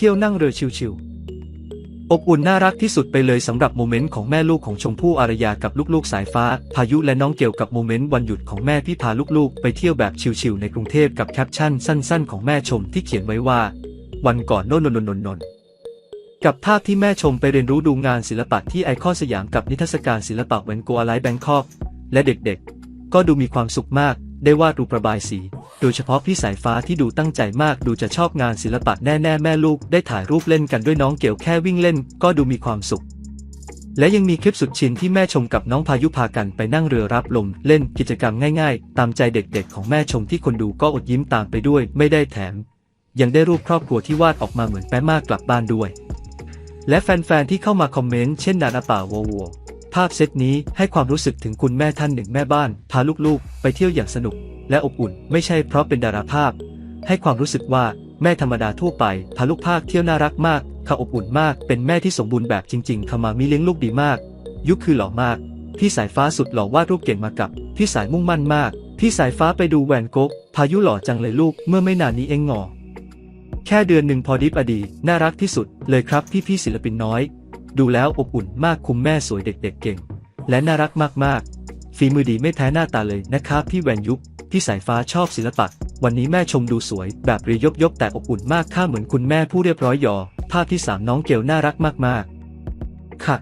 ที่ยวนั่งเรือชิวๆ อบอุ่นน่ารักที่สุดไปเลยสำหรับโมเมนต์ของแม่ลูกของชมพู่อารยากับลูกๆสายฟ้า พายุและน้องเกี่ยวกับโมเมนต์วันหยุดของแม่ที่พาลูกๆ ไปเที่ยวแบบชิวๆในกรุงเทพกับแคปชั่นสั้น ๆ ของแม่ชมที่เขียนไว้ว่า วันก่อนโน่นนนนนนกับภาพที่แม่ชมไปเรียนรู้ดูงานศิลปะที่ไอคอนสยามกับนิทรรศการศิลปะเวนกอาไลแบงคอก และเด็กๆ ก็ดูมีความสุขมาก ได้วาดรูประบายสี โดยเฉพาะพี่สายฟ้าที่ดูตั้งใจมากดูจะชอบงานศิลปะแน่ๆแม่ลูกได้ถ่ายรูปเล่นกันด้วยน้องเกี่ยวแค่วิ่งเล่นก็ดูมีความสุข และยังมีคลิปสุดชินที่แม่ชมกับน้องพายุพากันไปนั่งเรือรับลมเล่นกิจกรรมง่ายๆ ตามใจเด็กๆ ของแม่ชมที่คนดูก็อดยิ้มตามไปด้วย ไม่ได้แถม ยังได้รูปครอบครัวที่วาดออกมาเหมือนแป๊มากกลับบ้านด้วย และแฟนๆที่เข้ามาคอมเมนต์เช่นนานาป่าวโว ภาพเซตนี้ให้ความรู้สึกถึงคุณแม่ท่านหนึ่งแม่บ้าน พาลูกๆ ไปเที่ยวอย่างสนุก และอบอุ่น ไม่ใช่เพราะเป็นดาราภาพ ให้ความรู้สึกว่าแม่ธรรมดาทั่วไป พาลูกภาคเที่ยวน่ารักมากเขาอบอุ่นมาก เป็นแม่ที่สมบูรณ์แบบจริงๆเขามามีเลี้ยงลูกดีมาก ยุคคือหล่อมาก พี่สายฟ้าสุดหล่อวาดรูปเก่งมากับ พี่สายมุ่งมั่นมาก พี่สายฟ้าไปดูแวนโก๊กพายุหล่อจังเลยลูกเมื่อไม่นานนี้เองงอแค่เดือนหนึ่งพอดิบอดี น่ารักที่สุดเลยครับพี่พี่ศิลปินน้อย ดูแล้วอบอุ่นมากคุมแม่สวยเด็กๆเก่ง และน่ารักมากๆ ฝีมือดีไม่แพ้หน้าตาเลยนะครับพี่แวนยุบพี่สายฟ้าชอบศิลปะ วันนี้แม่ชมดูสวย แบบเรียยบยบแต่อบอุ่นมากค่าเหมือนคุณแม่ผู้เรียบร้อยยอ ภาพที่สามน้องเกลน่ารักมากๆค่ะ